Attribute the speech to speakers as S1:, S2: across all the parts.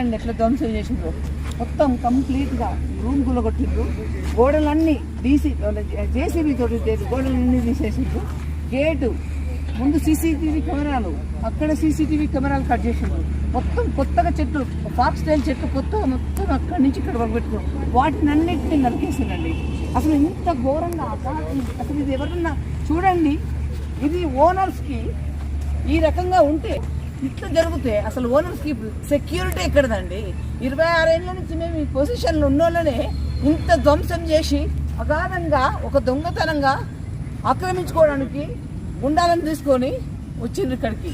S1: చూడండి ఎట్లా ధ్వంసం చేసిండ్రు. మొత్తం కంప్లీట్గా రూమ్ గులగొట్టిండ్రు. గోడలన్నీ తీసి జేసీబీ తోటి గోడలన్నీ తీసేసిండ్రు. గేటు ముందు సీసీటీవీ కెమెరాలు అక్కడ సీసీటీవీ కెమెరాలు కట్ చేసిండ్రు. మొత్తం కొత్తగా చెట్లు ఫాక్స్ స్టైల్ చెట్లు కొత్తగా మొత్తం అక్కడి నుంచి ఇక్కడ వరకు వాటిని అన్నింటినీ నరికేసిందండి. అసలు ఇంత ఘోరంగా అసలు ఇది ఎవరన్నా చూడండి. ఇది ఓనర్స్కి ఈ రకంగా ఉంటే ఇట్లా జరిగితే అసలు ఓనర్స్కి సెక్యూరిటీ ఎక్కడదండి? ఇరవై ఆరేళ్ళ నుంచి మేము ఈ పొజిషన్లో ఉన్నోళ్ళనే ఇంత ధ్వంసం చేసి అగాధంగా ఒక దొంగతనంగా ఆక్రమించుకోవడానికి గుండాలను తీసుకొని వచ్చిండ్రు ఇక్కడికి.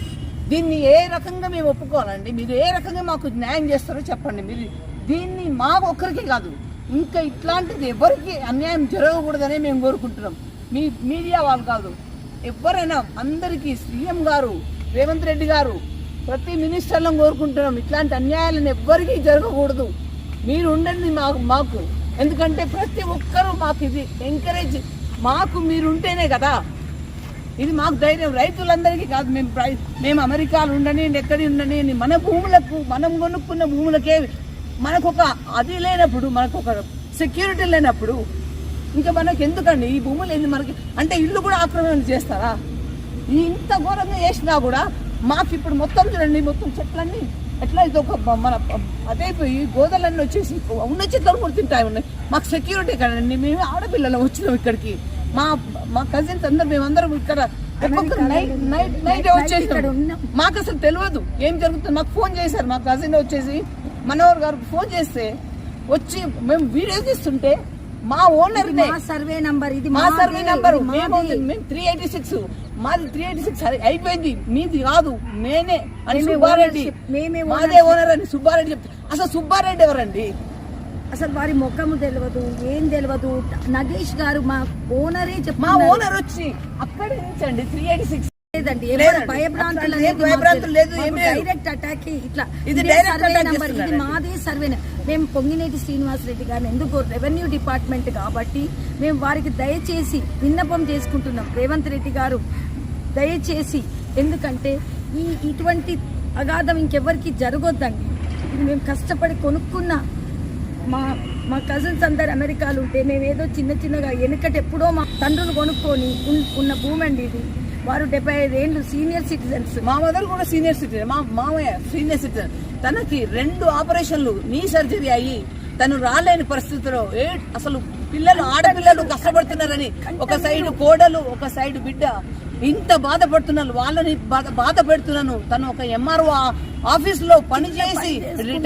S1: దీన్ని ఏ రకంగా మేము ఒప్పుకోవాలండి? మీరు ఏ రకంగా మాకు న్యాయం చేస్తారో చెప్పండి. మీరు దీన్ని మా ఒక్కరికి కాదు ఇంకా ఇట్లాంటిది ఎవరికి అన్యాయం జరగకూడదనే మేము కోరుకుంటున్నాం. మీ మీడియా వాళ్ళు కాదు ఎవరైనా అందరికీ సీఎం గారు రేవంత్ రెడ్డి గారు ప్రతి మినిస్టర్లను కోరుకుంటున్నాం. ఇట్లాంటి అన్యాయాలను ఎవ్వరికీ జరగకూడదు. మీరు ఉండండి మాకు మాకు. ఎందుకంటే ప్రతి ఒక్కరూ మాకు ఇది ఎంకరేజ్ మాకు మీరు ఉంటేనే కదా. ఇది మాకు ధైర్యం. రైతులందరికీ కాదు మేము మేము అమెరికాలో ఉండని ఎక్కడి ఉండని మన భూములకు మనం కొనుక్కున్న భూములకే మనకు ఒక అది లేనప్పుడు మనకు ఒక సెక్యూరిటీ లేనప్పుడు ఇంకా మనకు ఎందుకండి ఈ భూములు ఏంది మనకి? అంటే ఇల్లు కూడా ఆక్రమణ చేస్తారా? ఇంత ఘోరంగా చేసినా కూడా మాకు ఇప్పుడు మొత్తం చూడండి మొత్తం చెట్లన్నీ ఎట్లా ఇది ఒక మన అదైపోయి గోదలన్నీ వచ్చేసి ఉన్న చెట్లు కూడా తింటాయి ఉన్నాయి. మాకు సెక్యూరిటీ కదండి మేము ఆడపిల్లలు వచ్చినాం ఇక్కడికి. మా మా కజిన్స్ అందరు మేమందరం ఇక్కడ నైట్ నైట్ నైట్ వచ్చేసాం. మాకు అసలు తెలియదు ఏం జరుగుతుంది. మాకు ఫోన్ చేశారు మా కజిన్ వచ్చేసి మనోహర్ గారు ఫోన్ చేస్తే వచ్చి మేము వీడియో తీస్తుంటే మా ఓనర్
S2: మా సర్వే నంబర్ ఇది
S1: మా సర్వే నంబర్. మేము త్రీ ఎయిటీ సిక్స్ మాది త్రీ ఎయిటీ సిక్స్ అయిపోయింది. మీది కాదు నేనే అని సుబ్బారెడ్డి. మాదే. ఓనర్ అని సుబ్బారెడ్డి చెప్తే అసలు సుబ్బారెడ్డి ఎవరండి?
S2: అసలు వారి ముఖము తెలియదు ఏం తెలియదు నగేష్ గారు మా ఓనరే
S1: మా
S2: చెప్తున్నారు.
S1: ఓనర్ వచ్చి అక్కడి నుంచి అండి త్రీ ఎయిటీ సిక్స్
S2: లేదండి భయభ్రాంతులు
S1: లేదు.
S2: డైరెక్ట్ అటాక్ ఇట్లా
S1: ఇది
S2: సర్వే
S1: attack
S2: నంబర్ ఇది
S1: చేస్తున్నారండి.
S2: మాదే సర్వే నం- మేము పొంగినేటి శ్రీనివాస్ రెడ్డి గారిని ఎందుకు రెవెన్యూ డిపార్ట్మెంట్ కాబట్టి మేము వారికి దయచేసి విన్నపం చేసుకుంటున్నాం. రేవంత్ రెడ్డి గారు దయచేసి ఎందుకంటే ఈ ఇటువంటి అగాధం ఇంకెవరికి జరగొద్దండి. ఇది మేము కష్టపడి కొనుక్కున్న మా మా కజిన్స్ అందరు అమెరికాలు ఉంటే మేము ఏదో చిన్న చిన్నగా వెనుకట ఎప్పుడో మా తండ్రులు కొనుక్కొని ఉన్- ఉన్న భూమి అండి ఇది. వారు డెబ్బై ఐదేళ్ళు సీనియర్ సిటిజన్స్.
S1: మా మదర్ కూడా సీనియర్ సిటిజన్. మా మామయ్య సీనియర్ సిటిజన్. తనకి రెండు ఆపరేషన్లు నీ సర్జరీ అయ్యి తను రాలేని పరిస్థితిలో ఏ అసలు పిల్లలు ఆడపిల్లలు కష్టపడుతున్నారని ఒక సైడ్ కోడలు ఒక సైడ్ బిడ్డ ఇంత బాధపడుతున్నారు. వాళ్ళని బాధ బాధ పెడుతున్నాను. తను ఒక ఎంఆర్ఓ ఆఫీస్లో పనిచేసి రిటైర్